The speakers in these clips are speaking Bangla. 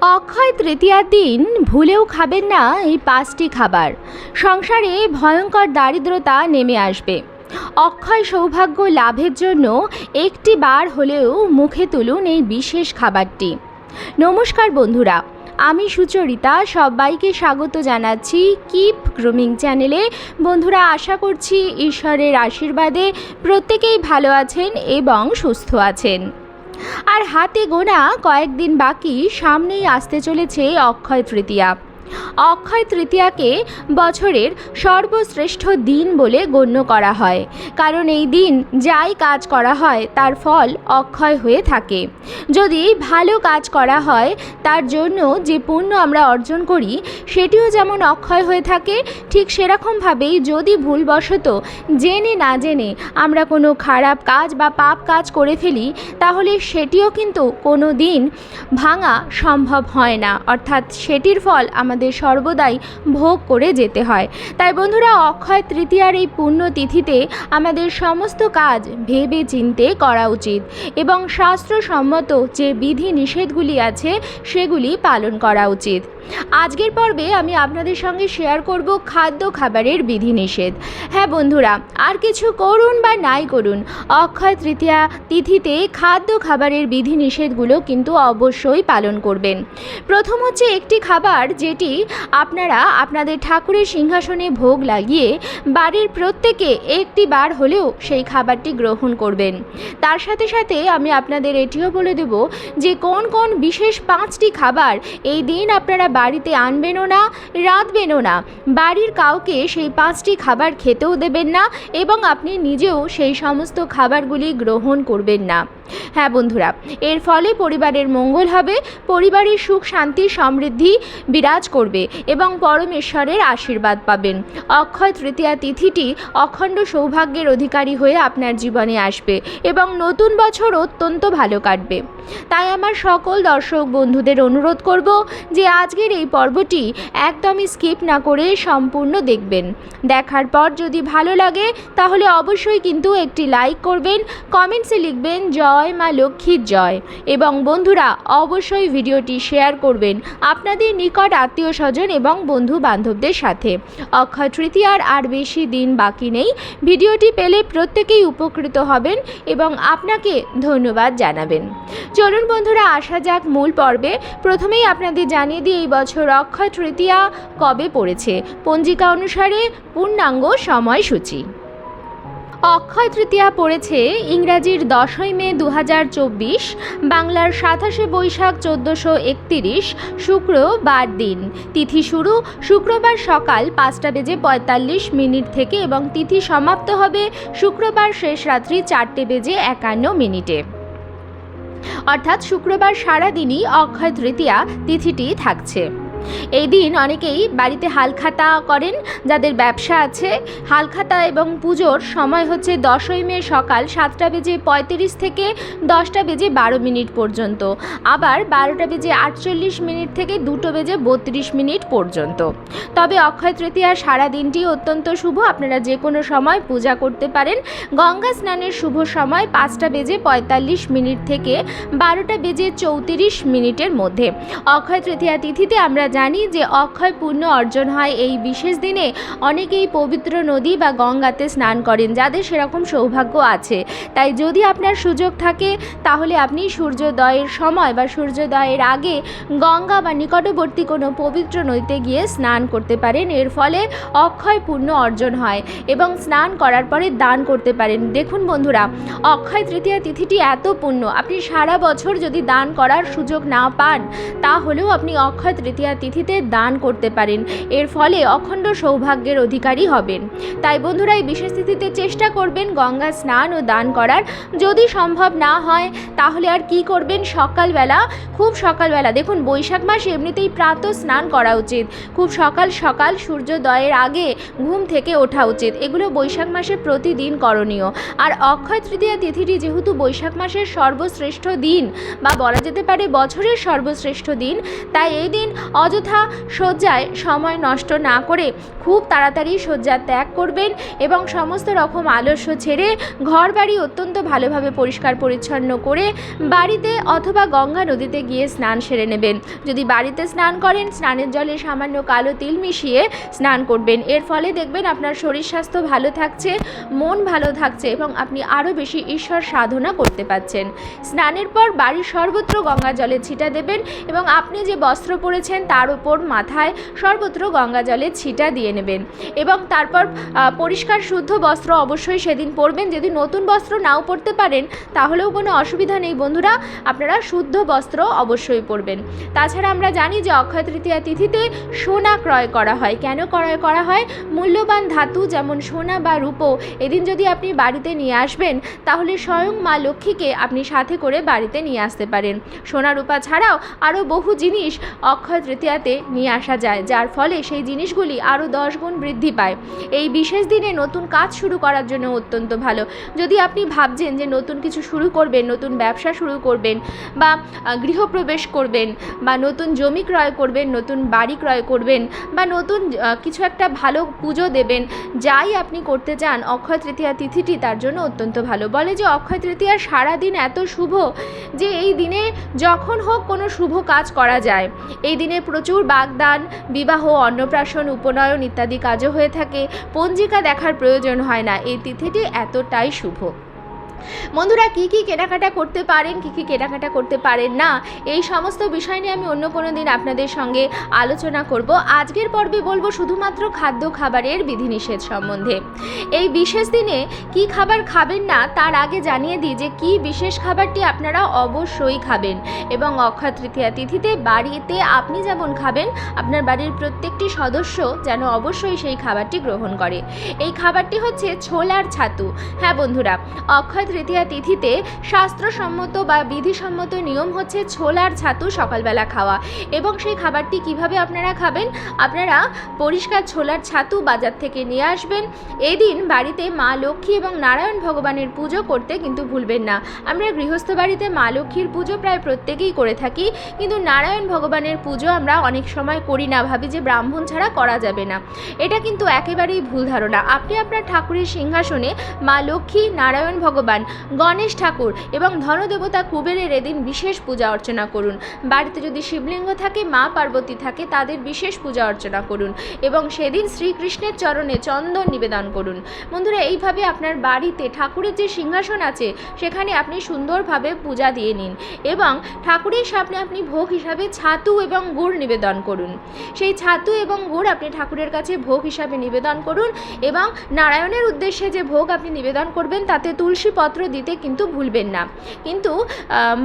অক্ষয় তৃতীয়ার দিন ভুলেও খাবেন না এই পাঁচটি খাবার। সংসারে ভয়ঙ্কর দারিদ্রতা নেমে আসবে। অক্ষয় সৌভাগ্য লাভের জন্য একটি বার হলেও মুখে তুলুন এই বিশেষ খাবারটি। নমস্কার বন্ধুরা, আমি সুচরিতা, সবাইকে স্বাগত জানাচ্ছি কিপ গ্রুমিং চ্যানেলে। বন্ধুরা, আশা করছি ঈশ্বরের আশীর্বাদে প্রত্যেকেই ভালো আছেন এবং সুস্থ আছেন। আর হাতে গোনা কয়েকদিন বাকি সামনেই আসতে চলেছে অক্ষয় তৃতীয়া। অক্ষয় তৃতীয়াকে বছরের সর্বশ্রেষ্ঠ দিন বলে গণ্য করা হয়। কারণ এই দিন যাই কাজ করা হয়, তার ফল অক্ষয় হয়ে থাকে। যদি ভালো কাজ করা হয়, তার জন্য যে পুণ্য আমরা অর্জন করি, সেটিও যেমন অক্ষয় হয়ে থাকে, ঠিক সেরকমভাবেই যদি ভুলবশত জেনে না জেনে আমরা কোনো খারাপ কাজ বা পাপ কাজ করে ফেলি, তাহলে সেটিও কিন্তু কোনো দিন ভাঙা সম্ভব হয় না। অর্থাৎ সেটির ফল আমাদের সর্বদাই ভোগ করে যেতে হয়। তাই বন্ধুরা, অক্ষয় তৃতীয়ার এই পুণ্য তিথিতে আমাদের সমস্ত কাজ ভেবে চিনতে করা উচিত এবং শাস্ত্রসম্মত যে বিধি নিষেধগুলি আছে, সেগুলি পালন করা উচিত। আজকের পর্বে আমি আপনাদের সঙ্গে শেয়ার করব খাদ্য খাবারের বিধিনিষেধ হ্যাঁ বন্ধুরা, আর কিছু করুন বা নাই করুন, অক্ষয় তৃতীয়া তিথিতে খাদ্য খাবারের বিধিনিষেধগুলো কিন্তু অবশ্যই পালন করবেন। প্রথম হচ্ছে একটি খাবার যেটি আপনারা আপনাদের ঠাকুরের সিংহাসনে ভোগ লাগিয়ে বাড়ির প্রত্যেকে একটি বার হলেও সেই খাবারটি গ্রহণ করবেন। তার সাথে সাথে আমি আপনাদের এটিও বলে দেব যে কোন কোন বিশেষ পাঁচটি খাবার এই দিন আপনারা বাড়িতে আনবেনও না, রাঁধবেনও না। বাড়ির কাউকে সেই পাঁচটি খাবার খেতেও দেবেন না এবং আপনি নিজেও সেই সমস্ত খাবারগুলি গ্রহণ করবেন না। হ্যাঁ বন্ধুরা, এর ফলে পরিবারের মঙ্গল হবে, পরিবারের সুখ, শান্তি, সমৃদ্ধি বিরাজ করবে এবং পরমেশ্বরের আশীর্বাদ পাবেন। অক্ষয় তৃতীয়া তিথিটি অখণ্ড সৌভাগ্যের অধিকারী হয়ে আপনার জীবনে আসবে এবং নতুন বছর অত্যন্ত ভালো কাটবে। তাই আমার সকল দর্শক বন্ধুদের অনুরোধ করব যে আজকের এই পর্বটি একদমই স্কিপ না করে সম্পূর্ণ দেখবেন। দেখার পর যদি ভালো লাগে, তাহলে অবশ্যই কিন্তু একটি লাইক করবেন, কমেন্টসে লিখবেন, জয় মা লক্ষ্মীর জয় এবং বন্ধুরা, অবশ্যই ভিডিওটি শেয়ার করবেন। আপনাদের নিকট আত্মীয় স্বজন এবং বন্ধু বান্ধবদের সাথে। অক্ষয় তৃতীয়ার আর বেশি দিন বাকি নেই। ভিডিওটি পেলে প্রত্যেকেই উপকৃত হবেন এবং আপনাকে ধন্যবাদ জানাবেন। চলুন বন্ধুরা, আসা যাক মূল পর্বে। প্রথমেই আপনাদের জানিয়ে দিই, এই বছর অক্ষয় তৃতীয়া কবে পড়েছে? পঞ্জিকা অনুসারে পূর্ণাঙ্গ সময়সূচি। অক্ষয় তৃতীয়া পড়েছে ইংরাজির দশই মে দু হাজার চব্বিশ, বাংলার সাতাশে বৈশাখ চোদ্দোশো একতিরিশ শুক্রবার দিন। তিথি শুরু শুক্রবার সকাল পাঁচটা বেজে পঁয়তাল্লিশ মিনিট থেকে এবং তিথি সমাপ্ত হবে শুক্রবার শেষ রাত্রি চারটে বেজে একান্ন মিনিটে। অর্থাৎ শুক্রবার সারাদিনই অক্ষয় তৃতীয়া তিথিটি থাকছে। এই দিন অনেকেই বাড়িতে হালখাতা করেন, যাদের ব্যবসা আছে। হালখাতা এবং পুজোর সময় হচ্ছে দশই মে সকাল সাতটা বেজে পঁয়ত্রিশ থেকে দশটা বেজে বারো মিনিট পর্যন্ত। আবার বারোটা বেজে আটচল্লিশ মিনিট থেকে দুটো বেজে বত্রিশ মিনিট পর্যন্ত। তবে অক্ষয় তৃতীয়ার সারা দিনটি অত্যন্ত শুভ। আপনারা যে কোনো সময় পূজা করতে পারেন। গঙ্গা স্নানের শুভ সময় পাঁচটা বেজে পঁয়তাল্লিশ মিনিট থেকে বারোটা বেজে চৌত্রিশ মিনিটের মধ্যে। অক্ষয় তৃতীয়া তিথিতে আমরা জানি যে অক্ষয় পুণ্য অর্জন হয় এই বিশেষ দিনে। অনেকেই পবিত্র নদী বা গঙ্গাতে স্নান করেন, যাদের সেরকম সৌভাগ্য আছে। তাই যদি আপনার সুযোগ থাকে, তাহলে আপনি সূর্যোদয়ের সময় বা সূর্যোদয়ের আগে গঙ্গা বা নিকটবর্তী কোনো পবিত্র নদীতে গিয়ে স্নান করতে পারেন। এর ফলে অক্ষয় পুণ্য অর্জন হয় এবং স্নান করার পরে দান করতে পারেন। দেখুন বন্ধুরা, অক্ষয় তৃতীয়া তিথিটি এত পুণ্য আপনি সারা বছর যদি দান করার সুযোগ না পান, তাহলেও আপনি অক্ষয় তৃতীয়া তিথিতে দান করতে পারেন। এর ফলে অখণ্ড সৌভাগ্যের অধিকারী হবেন। তাই বন্ধুরা, এই বিশেষ তিথিতে চেষ্টা করবেন গঙ্গা স্নান ও দান করার। যদি সম্ভব না হয়, তাহলে আর কি করবেন? সকালবেলা, খুব সকালবেলা। দেখুন, বৈশাখ মাস এমনিতেই প্রাত স্নান করা উচিত। খুব সকাল সকাল সূর্যোদয়ের আগে ঘুম থেকে ওঠা উচিত। এগুলো বৈশাখ মাসে প্রতিদিন করণীয়। আর অক্ষয় তৃতীয়া তিথিটি যেহেতু বৈশাখ মাসের সর্বশ্রেষ্ঠ দিন, বা বলা যেতে পারে বছরের সর্বশ্রেষ্ঠ দিন, তাই এই দিন অযথা শয্যায় সময় নষ্ট না করে খুব তাড়াতাড়ি শয্যা ত্যাগ করবেন এবং সমস্ত রকম আলস্য ছেড়ে ঘর বাড়ি অত্যন্ত ভালোভাবে পরিষ্কার পরিচ্ছন্ন করে বাড়িতে অথবা গঙ্গা নদীতে গিয়ে স্নান সেরে নেবেন। যদি বাড়িতে স্নান করেন, স্নানের জলে সামান্য কালো তিল মিশিয়ে স্নান করবেন। এর ফলে দেখবেন আপনার শরীর স্বাস্থ্য ভালো থাকছে, মন ভালো থাকছে এবং আপনি আরও বেশি ঈশ্বর সাধনা করতে পারছেন। স্নানের পর বাড়ির সর্বত্র গঙ্গা জলে ছিটা দেবেন এবং আপনি যে বস্ত্র পরেছেন তার উপর মাথায় সর্বত্র গঙ্গা জলে ছিটা দিয়ে নেবেন। এবং তারপর পরিষ্কার শুদ্ধ বস্ত্র অবশ্যই সেদিন পরবেন। যদি নতুন বস্ত্র নাও পরতে পারেন, তাহলেও কোনো অসুবিধা নেই। বন্ধুরা, আপনারা শুদ্ধ বস্ত্র অবশ্যই পরবেন। তাছাড়া আমরা জানি যে অক্ষয় তৃতীয়া তিথিতে সোনা ক্রয় করা হয়। কেন ক্রয় করা হয়? মূল্যবান ধাতু যেমন সোনা বা রূপো এদিন যদি আপনি বাড়িতে নিয়ে আসবেন, তাহলে স্বয়ং মা লক্ষ্মীকে আপনি সাথে করে বাড়িতে নিয়ে আসতে পারেন। সোনা রূপা ছাড়াও আরও বহু জিনিস অক্ষয় তৃতীয়াতে নিয়ে আসা যায়, যার ফলে সেই জিনিসগুলি আরও দশ গুণ বৃদ্ধি পায়। এই বিশেষ দিনে নতুন কাজ শুরু করার জন্য অত্যন্ত ভালো। যদি আপনি ভাবছেন যে নতুন কিছু শুরু করবেন, নতুন ব্যবসা শুরু করবেন বা গৃহপ্রবেশ করবেন বা নতুন জমি ক্রয় করবেন, নতুন বাড়ি ক্রয় করবেন বা নতুন কিছু একটা ভালো পুজো দেবেন, যাই আপনি করতে চান, অক্ষয় তৃতীয়া তিথিটি তার জন্য অত্যন্ত ভালো। বলে যে অক্ষয় তৃতীয়া সারাদিন এত শুভ যে এই দিনে যখন হোক কোনো শুভ কাজ করা যায়। এই দিনে প্রচুর বাগদান, বিবাহ, অন্নপ্রাশন, উপনয়ন ইত্যাদি কাজও হয়ে থাকে। পঞ্জিকা দেখার প্রয়োজন হয় না। এই তিথিটি এতটাই শুভ। বন্ধুরা, কী কী কেনাকাটা করতে পারেন, কী কী কেনাকাটা করতে পারেন না, এই সমস্ত বিষয় নিয়ে আমি অন্য কোনো দিন আপনাদের সঙ্গে আলোচনা করব। আজকের পর্বে বলব শুধুমাত্র খাদ্য খাবারের বিধিনিষেধ সম্বন্ধে। এই বিশেষ দিনে কি খাবার খাবেন না, তার আগে জানিয়ে দিই যে কি বিশেষ খাবারটি আপনারা অবশ্যই খাবেন এবং অক্ষয় তৃতীয়া তিথিতে বাড়িতে আপনি যেমন খাবেন, আপনার বাড়ির প্রত্যেকটি সদস্য যেন অবশ্যই সেই খাবারটি গ্রহণ করে। এই খাবারটি হচ্ছে ছোলার ছাতু। হ্যাঁ বন্ধুরা, অক্ষয় তৃতীয়া তিথিতে শাস্ত্রসম্মত বা বিধিসম্মত নিয়ম হচ্ছে ছোলার ছাতু সকালবেলা খাওয়া। এবং সেই খাবারটি কীভাবে আপনারা খাবেন? আপনারা পরিষ্কার ছোলার ছাতু বাজার থেকে নিয়ে আসবেন। এদিন বাড়িতে মা লক্ষ্মী এবং নারায়ণ ভগবানের পুজো করতে কিন্তু ভুলবেন না। আমরা গৃহস্থ বাড়িতে মা লক্ষ্মীর পুজো প্রায় প্রত্যেকেই করে থাকি। কিন্তু নারায়ণ ভগবানের পুজো আমরা অনেক সময় করি না, ভাবি যে ব্রাহ্মণ ছাড়া করা যাবে না। এটা কিন্তু একেবারেই ভুল ধারণা। আপনি আপনার ঠাকুরের সিংহাসনে মা লক্ষ্মী, নারায়ণ ভগবান গণেশ ঠাকুর এবং ধনদেবতা কুবেরের এদিন বিশেষ পূজা অর্চনা করুন। বাড়িতে যদি শিবলিঙ্গ থাকে, মা পার্বতী থাকে, তাদের বিশেষ পূজা অর্চনা করুন এবং সেদিন শ্রীকৃষ্ণের চরণে চন্দন নিবেদন করুন। বন্ধুরা, এইভাবে আপনার বাড়িতে ঠাকুরের যে সিংহাসন আছে, সেখানে আপনি সুন্দরভাবে পূজা দিয়ে নিন এবং ঠাকুরের সামনে আপনি ভোগ হিসাবে ছাতু এবং গুড় নিবেদন করুন। সেই ছাতু এবং গুড় আপনি ঠাকুরের কাছে ভোগ হিসাবে নিবেদন করুন এবং নারায়ণের উদ্দেশ্যে যে ভোগ আপনি নিবেদন করবেন, তাতে তুলসী পত্র দিতে কিন্তু ভুলবেন না। কিন্তু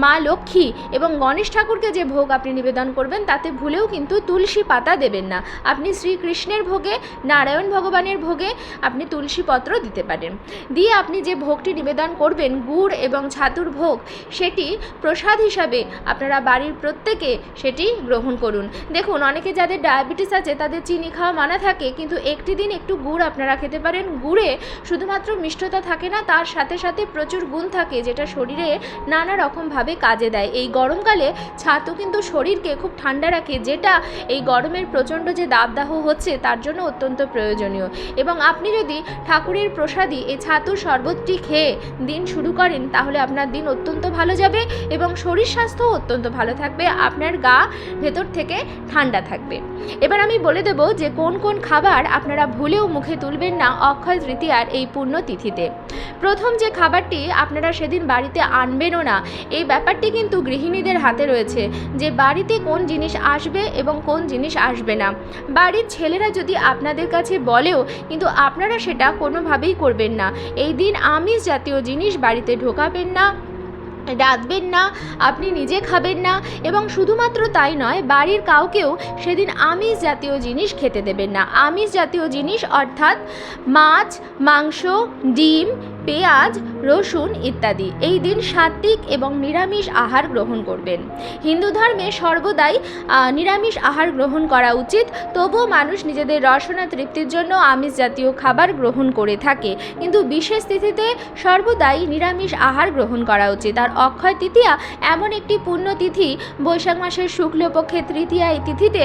মা লক্ষ্মী এবং গণেশ ঠাকুরকে যে ভোগ আপনি নিবেদন করবেন, তাতে ভুলেও কিন্তু তুলসী পাতা দেবেন না। আপনি শ্রীকৃষ্ণের ভোগে, নারায়ণ ভগবানের ভোগে আপনি তুলসী পত্র দিতে পারেন। দিয়ে আপনি যে ভোগটি নিবেদন করবেন, গুড় এবং ছাতুর ভোগ, সেটি প্রসাদ হিসাবে আপনারা বাড়ির প্রত্যেকে সেটি গ্রহণ করুন। দেখুন, অনেকে যাদের ডায়াবেটিস আছে, তাদের চিনি খাওয়া মানা থাকে, কিন্তু একটি দিন একটু গুড় আপনারা খেতে পারেন। গুড়ে শুধুমাত্র মিষ্টতা থাকে না, তার সাথে সাথে প্রচুর গুণ থাকে, যেটা শরীরে নানা রকমভাবে কাজে দেয়। এই গরমকালে ছাতু কিন্তু শরীরকে খুব ঠান্ডা রাখে, যেটা এই গরমের প্রচণ্ড যে দাবদাহ হচ্ছে, তার জন্য অত্যন্ত প্রয়োজনীয়। এবং আপনি যদি ঠাকুরের প্রসাদী এই ছাতুর শরবতটি খেয়ে দিন শুরু করেন, তাহলে আপনার দিন অত্যন্ত ভালো যাবে এবং শরীর স্বাস্থ্যও অত্যন্ত ভালো থাকবে, আপনার গা ভেতর থেকে ঠান্ডা থাকবে। এবার আমি বলে দেব যে কোন কোন খাবার আপনারা ভুলেও মুখে তুলবেন না, অক্ষয় তৃতীয়ার এই পূর্ণ তিথিতে। প্রথম যে খাবারটি আপনারা সেদিন বাড়িতে আনবেনও না, এই ব্যাপারটি কিন্তু গৃহিণীদের হাতে রয়েছে যে বাড়িতে কোন জিনিস আসবে এবং কোন জিনিস আসবে না। বাড়ির ছেলেরা যদি আপনাদের কাছে বলেও কিন্তু আপনারা সেটা কোনোভাবেই করবেন না। এই দিন আমিষ জাতীয় জিনিস বাড়িতে ঢোকাবেন না, রাঁধবেন না, আপনি নিজে খাবেন না এবং শুধুমাত্র তাই নয়, বাড়ির কাউকেও সেদিন আমিষ জাতীয় জিনিস খেতে দেবেন না। আমিষ জাতীয় জিনিস অর্থাৎ মাছ, মাংস, ডিম পেঁয়াজ, রসুন ইত্যাদি। এই দিন সাত্ত্বিক এবং নিরামিষ আহার গ্রহণ করবেন। হিন্দু ধর্মে সর্বদাই নিরামিষ আহার গ্রহণ করা উচিত। তবুও মানুষ নিজেদের রসনা তৃপ্তির জন্য আমিষ জাতীয় খাবার গ্রহণ করে থাকে। কিন্তু বিশেষ তিথিতে সর্বদাই নিরামিষ আহার গ্রহণ করা উচিত। আর অক্ষয় তৃতীয়া এমন একটি পুণ্যতিথি, বৈশাখ মাসের শুক্লপক্ষে তৃতীয়া এই তিথিতে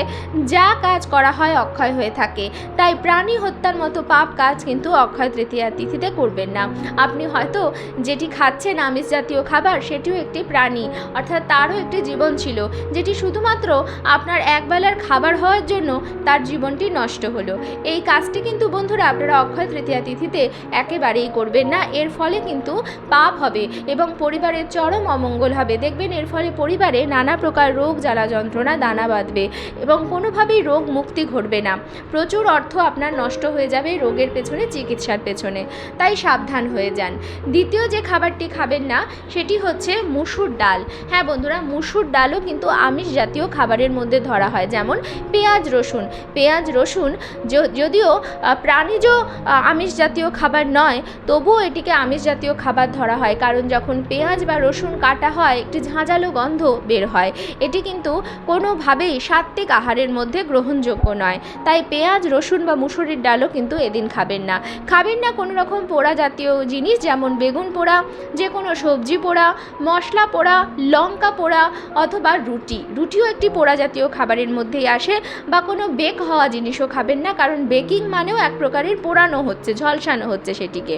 যা কাজ করা হয় অক্ষয় হয়ে থাকে। তাই প্রাণী হত্যার মতো পাপ কাজ কিন্তু অক্ষয় তৃতীয়া তিথিতে করবেন না। আপনি হয়তো যেটি খাচ্ছেন, আমিষ জাতীয় খাবার, সেটিও একটি প্রাণী। অর্থাৎ তারও একটি জীবন ছিল, যেটি শুধুমাত্র আপনার একবেলার খাবার হওয়ার জন্য তার জীবনটি নষ্ট হলো। এই কাজটি কিন্তু বন্ধুরা আপনারা অক্ষয় তৃতীয়া তিথিতে একেবারেই করবেন না। এর ফলে কিন্তু পাপ হবে এবং পরিবারের চরম অমঙ্গল হবে। দেখবেন এর ফলে পরিবারে নানা প্রকার রোগ জ্বালা যন্ত্রণা, দানা বাঁধবে এবং কোনোভাবেই রোগ মুক্তি ঘটবে না। প্রচুর অর্থ আপনার নষ্ট হয়ে যাবে রোগের পেছনে, চিকিৎসার পেছনে। তাই সাবধান হয়ে যান। দ্বিতীয় যে খাবারটি খাবেন না, সেটি হচ্ছে মুসুর ডাল। হ্যাঁ বন্ধুরা, মুসুর ডালও কিন্তু আমিষ জাতীয় খাবারের মধ্যে ধরা হয়, যেমন পেঁয়াজ রসুন। পেঁয়াজ রসুন যদিও প্রাণীজ আমিষ জাতীয় খাবার নয়, তবুও এটিকে আমিষ জাতীয় খাবার ধরা হয়। কারণ যখন পেঁয়াজ বা রসুন কাটা হয়, একটি ঝাঁঝালো গন্ধ বের হয়। এটি কিন্তু কোনোভাবেই সাত্ত্বিক আহারের মধ্যে গ্রহণযোগ্য নয়। তাই পেঁয়াজ, রসুন বা মুসুরির ডালও কিন্তু এদিন খাবেন না। খাবেন না কোনো রকম পোড়া জাতীয় জিনিস যেমন বেগুন পোড়া, যে কোনো সবজি পোড়া, মশলা পোড়া, লঙ্কা পোড়া অথবা রুটি। রুটিও একটি পোড়া জাতীয় খাবারের মধ্যেই আসে বা কোনো বেক হওয়া জিনিসও খাবেন না, কারণ বেকিং মানেও এক প্রকারের পোড়ানো হচ্ছে, ঝলসানো হচ্ছে সেটিকে।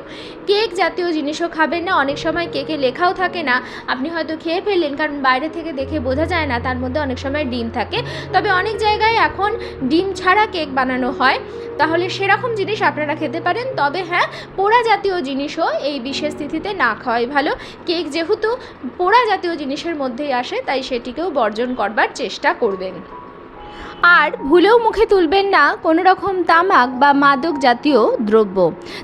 কেক জাতীয় জিনিসও খাবেন না, অনেক সময় কেকে লেখাও থাকে না। আপনি হয়তো খেয়ে ফেললেন, কারণ বাইরে থেকে দেখে বোঝা যায় না, তার মধ্যে অনেক সময় ডিম থাকে। তবে অনেক জায়গায় এখন ডিম ছাড়া কেক বানানো হয়। তাহলে সেরকম জিনিস আপনারা খেতে পারেন। তবে হ্যাঁ পোড়া জাতীয় জিনিসও এই বিশেষ তিথিতে না খাওয়াই ভালো। কেক যেহেতু পোড়া জাতীয় জিনিসের মধ্যেই আসে, তাই সেটিকেও বর্জন করবার চেষ্টা করবেন। আর ভুলেও মুখে তুলবেন না কোনো রকম তামাক বা মাদক জাতীয় দ্রব্য।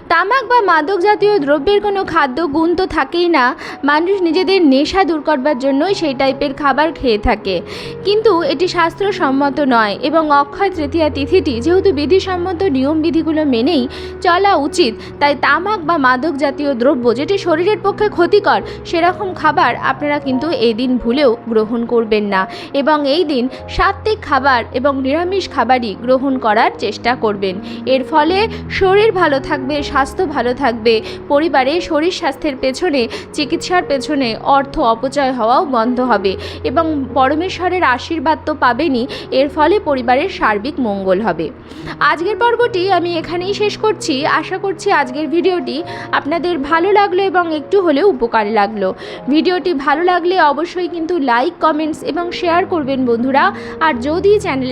তামাক বা মাদক জাতীয় দ্রব্যের কোনো খাদ্য গুণ তো থাকেই না। মানুষ নিজেদের নেশা দূর করবার জন্যই সেই টাইপের খাবার খেয়ে থাকে। কিন্তু এটি শাস্ত্রসম্মত নয় এবং অক্ষয় তৃতীয়া তিথিটি যেহেতু বিধিসম্মত নিয়ম বিধিগুলো মেনেই চলা উচিত, তাই তামাক বা মাদক জাতীয় দ্রব্য যেটি শরীরের পক্ষে ক্ষতিকর, সেরকম খাবার আপনারা কিন্তু এই দিন ভুলেও গ্রহণ করবেন না। এবং এই দিন সাত্ত্বিক খাবার এবং নিরামিষ খাবারই গ্রহণ করার চেষ্টা করবেন। এর ফলে শরীর ভালো থাকবে, স্বাস্থ্য ভালো থাকবে। পরিবারে শরীর স্বাস্থ্যের পেছনে, চিকিৎসার পেছনে অর্থ অপচয় হওয়াও বন্ধ হবে এবং পরমেশ্বরের আশীর্বাদ তো পাবেনই, এর ফলে পরিবারের সার্বিক মঙ্গল হবে। আজকের পর্বটি আমি এখানেই শেষ করছি। আশা করছি আজকের ভিডিওটি আপনাদের ভালো লাগল এবং একটু হলেও উপকার লাগল। ভিডিওটি ভালো লাগলে অবশ্যই কিন্তু লাইক, কমেন্টস এবং শেয়ার করবেন বন্ধুরা। আর যদি চ্যানেলে